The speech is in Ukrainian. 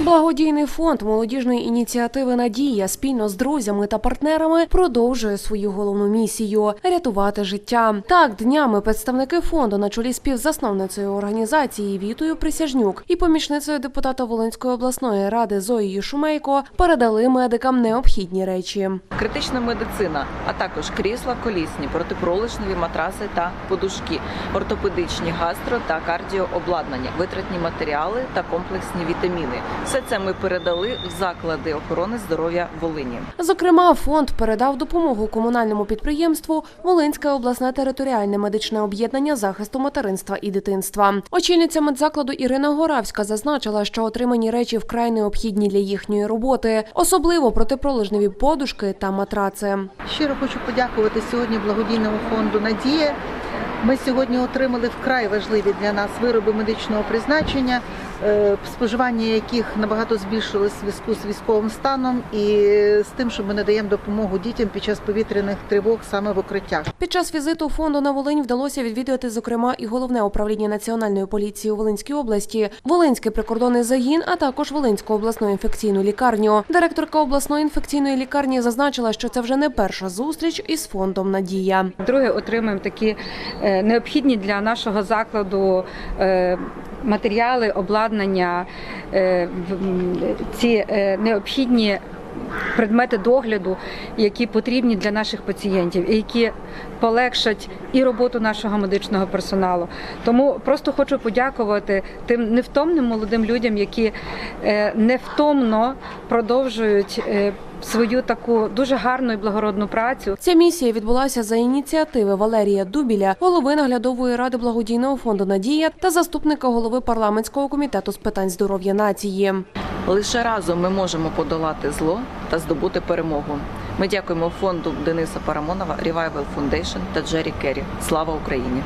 Благодійний фонд молодіжної ініціативи Надія спільно з друзями та партнерами продовжує свою головну місію рятувати життя. Так, днями представники фонду на чолі співзасновницею організації Вітою Присяжнюк і помічницею депутата Волинської обласної ради Зоєю Шумейко передали медикам необхідні речі. критична медицина, а також крісла колісні, протипролишневі матраси та подушки, ортопедичні гастро та кардіообладнання, витратні матеріали та комплексні вітаміни. Все це ми передали в заклади охорони здоров'я Волині. Зокрема, фонд передав допомогу комунальному підприємству Волинське обласне територіальне медичне об'єднання захисту материнства і дитинства. Очільниця медзакладу Ірина Горавська зазначила, що отримані речі вкрай необхідні для їхньої роботи, особливо протипролежневі подушки та матраци. Щиро хочу подякувати сьогодні благодійному фонду Надія. Ми сьогодні отримали вкрай важливі для нас вироби медичного призначення, споживання яких набагато збільшилось в зв'язку з військовим станом і з тим, що ми надаємо допомогу дітям під час повітряних тривог саме в укриттях. Під час візиту фонду на Волинь вдалося відвідати, зокрема, і головне управління національної поліції у Волинській області, Волинський прикордонний загін, а також Волинську обласну інфекційну лікарню. Директорка обласної інфекційної лікарні зазначила, що це вже не перша зустріч із фондом Надія. Друге, отримуємо такі е, необхідні для нашого закладу е, матеріали, обладнання, е, в- м, ці е, необхідні. Предмети догляду, які потрібні для наших пацієнтів, і які полегшать і роботу нашого медичного персоналу. Тому просто хочу подякувати тим невтомним молодим людям, які е, невтомно продовжують е, свою таку дуже гарну і благородну працю. Ця місія відбулася за ініціативи Валерія Дубіля, голови наглядової ради благодійного фонду Надія та заступника голови парламентського комітету з питань здоров'я нації. Лише разом ми можемо подолати зло та здобути перемогу. Ми дякуємо фонду Дениса Парамонова, Revival Foundation та Джері Керрі. Слава Україні!